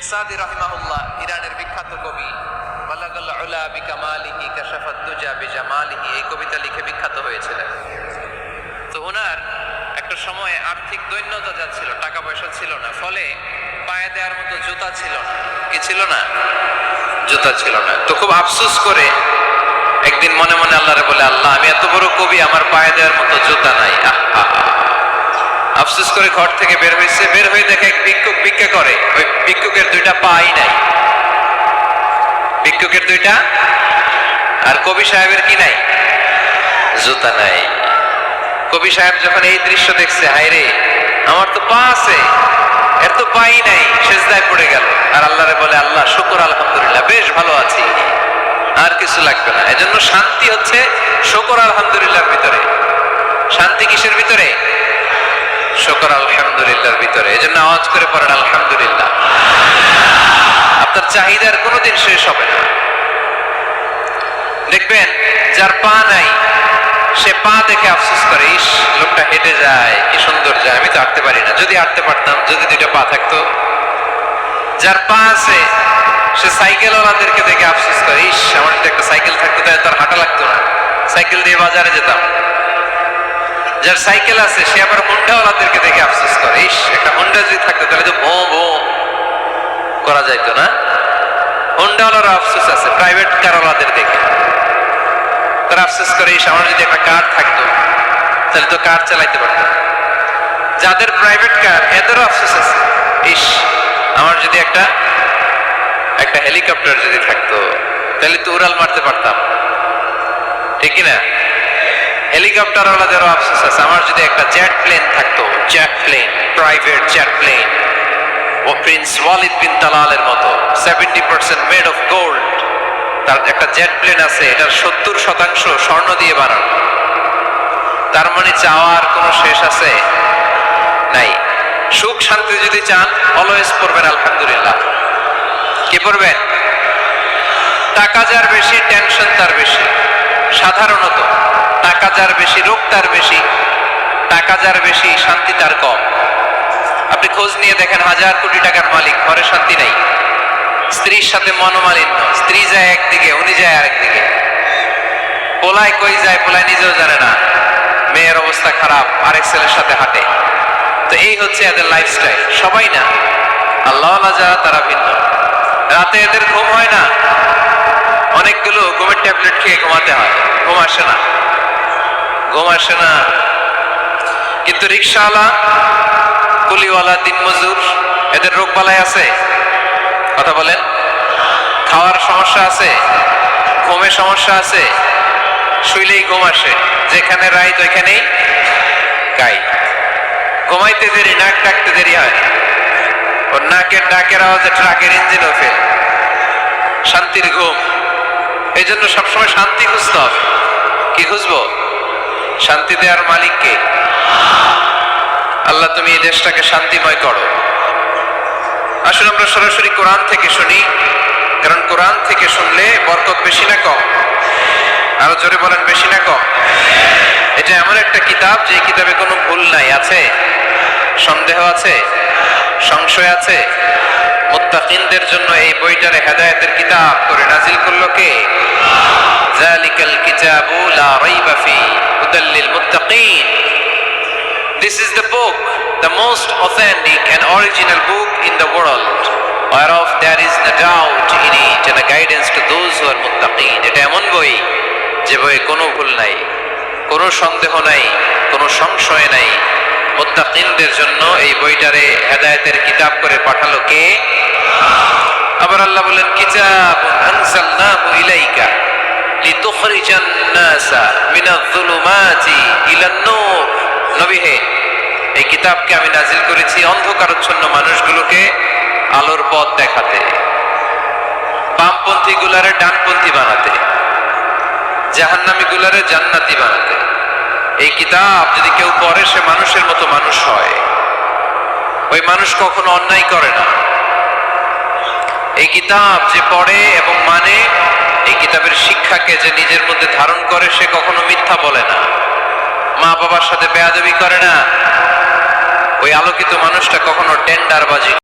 শেখ সাদি রহিমাহুল্লাহ, ইরানের বিখ্যাত কবি। বালাগাল উলা বিকামালিহি কাশাফাত দুজা বিজামালিহি, এই কবিতা লিখে বিখ্যাত হয়েছিলেন। তো ওনার একটা সময়ে আর্থিক দৈন্যতা যাচ্ছিল টাকা পয়সা ছিল না, ফলে পায়ে দেওয়ার মতো জুতা ছিল না। কি ছিল না? জুতা ছিল না। তো খুব আফসোস করে একদিন মনে মনে আল্লাহরে বলে, আল্লাহ, আমি এত বড় কবি, আমার পায়ে দেওয়ার মতো জুতা নাই। আহা আফসোস করে ঘর থেকে বের হয়েছে, বের হয়ে দেখে এক ভিক্ষুক ভিক্ষা করে। ওই ভিক্ষুকের দুইটা পাই নাই। ভিক্ষুকের দুইটা আর কবি সাহেবের কি নাই? জুতা নাই। কবি সাহেব যখন এই দৃশ্য দেখছে, হায়রে, আমার তো পা আছে, এর তো পাই নাই, সেজদায় পড়ে গেল। আর আল্লাহরে বলে, আল্লাহ, শুকর, আলহামদুলিল্লাহ, বেশ ভালো আছি। আর কিছু লাগবে না। এজন্য শান্তি হচ্ছে শুকর, আলহামদুলিল্লাহর ভিতরে। শান্তি কিসের ভিতরে? আলহামদুলিল্লাহর ভিতরে আওয়াজ করে পড়েন, আলহামদুলিল্লাহ। আপনার চাহিদার কোনোদিন শেষ হবে না। দেখবেন, যার পা নাই, সে পা দেখে আফসোস করে, ইস, লোকটা হেঁটে যায়, কি সুন্দর যায়, আমি তো হাঁটতে পারি না। যদি হাঁটতে পারতাম, যদি দুইটা পা থাকতো। যার পা আছে, সে সাইকেল ওলাদেরকে দেখে আফসোস করে, ইস, আমার একটা সাইকেল থাকতো, তাহলে তার হাঁটা লাগতো না। সাইকেল দিয়ে বাজারে যেতাম। যার সাইকেল আছে, সে আবার হুন্ডাওয়ালাদেরকে দেখে আফসোস করে। ইস, একটা হুন্ডা যদি থাকতো, তাহলে তো ভো ভো করা যাইতো না। হুন্ডাওয়ালারও আফসোস আছে প্রাইভেট কারওয়ালাদের দেখে। তারা আফসোস করে, ইস, আমার যদি একটা কার থাকতো, তাহলে তো কার চালাইতে পারতাম। যাদের প্রাইভেট কার এদেরও আফসোস আছে। ইস, আমার যদি একটা একটা হেলিকপ্টার যদি থাকতো, তাহলে তো উড়াল মারতে পারতাম। ঠিক না? হেলিকপ্টার ওলাদেরও আফসোস আছে, আমার যদি একটা জেট প্লেন থাকতো jet plane private jet plane ও প্রিন্স ওয়ালিদ বিন তালালের মতো seventy percent made of gold তার একটা জেট প্লেন আছে, এটার সত্তর শতাংশ স্বর্ণ দিয়ে বানানো। তার মানে চাওয়ার কোনো শেষ আছে নাই। সুখ শান্তি যদি চান অলওয়েজ পড়বেন, আলহামদুলিল্লাহ। কি পড়বেন? টাকা যার বেশি টেনশন যার বেশি, রোগ তার বেশি, টাকা যার বেশি, শান্তি তার কম। আপনি খোঁজ নিয়ে দেখেন হাজার কোটি টাকার মালিক, ঘরে শান্তি নাই। স্ত্রীর সাথে মনোমালিন্য, স্ত্রী যায় একদিকে, উনি যায় আরেকদিকে। পোলায় কই যায়, পোলায় নিজেও জানে না। মেয়ের অবস্থা খারাপ, আরেক ছেলের সাথে হাঁটে। তো এই হচ্ছে এদের লাইফস্টাইল সবাই না আল্লাহ যারা, তারা ভিন্ন। রাতে এদের ঘুম হয় না। অনেকগুলো ঘুমের ট্যাবলেট খেয়ে ঘুমাতে হয়, ঘুম আসে না। ঘুম আসে না। কিন্তু রিক্সাওয়ালা কুলিওয়ালা দিনমজুর এদের রোগ বালাই আছে? কথা বলেন। খাওয়ার সমস্যা আছে? ঘুমের সমস্যা আছে? শুইলেই ঘুম আসে। যেখানে রাইত, ওইখানেই গাই। ঘুমাইতে দেরি, নাক ডাকতে দেরি হয়। ওর নাকের ডাকের আওয়াজে ট্রাকের ইঞ্জিনও ফেল। শান্তির ঘুম। এই জন্য সবসময় শান্তি খুঁজতে হবে। কি খুঁজবো? শান্তি দেওয়ার মালিককে। আল্লাহ, তুমি এই দেশটাকে শান্তিময় করো। আসলে আমরা সরাসরি কোরআন থেকে শুনি, কারণ কোরআন থেকে শুনলে বরকত বেশি না কম? আরও জোরে বলেন, বেশি না কম? এটা এমন একটা কিতাব, যে কিতাবে কোনো ভুল নাই, আছে? সন্দেহ আছে? সংশয় আছে? মুত্তাকিনদের জন্য এই বইটারে হেদায়েতের কিতাব করে নাজিল করল কে? জালিকাল কিতাবু লা রাইবা ফি হুদাল লিল This is the book, the most authentic and original book in the world, whereof there is no doubt in it and a guidance to those who are muttaqin. এটা এমন বই যে বইয়ে কোনো ভুল নাই কোনো সন্দেহ নাই কোনো সংশয় নাই মুত্তাকিনদের জন্য এই বইটারে হেদায়েতের কিতাব করে পাঠালো কে আবার আল্লাহ বলেন কিতাব আনসালনাহু ইলাইকা লিতুখরিজান এই কিতাবকে আমি নাজিল করেছি অন্ধকারচ্ছন্ন মানুষগুলোকে আলোর পথ দেখাতে, বামপন্থী গুলারে ডানপন্থী বানাতে, জাহান্নামী গুলারে জান্নাতি বানাতে। এই কিতাব যদি কেউ পড়ে, সে মানুষের মতো মানুষ হয়। ওই মানুষ কখনো অন্যায় করে না। এই কিতাব যে পড়ে এবং মানে এই কিতাবের শিক্ষাকে যে নিজের মধ্যে ধারণ করে, সে কখনো মিথ্যা বলে না। মা বাবার সাথে বেয়াদবি করে না। ওই আলোকিত মানুষটা কখনো টেন্ডারবাজি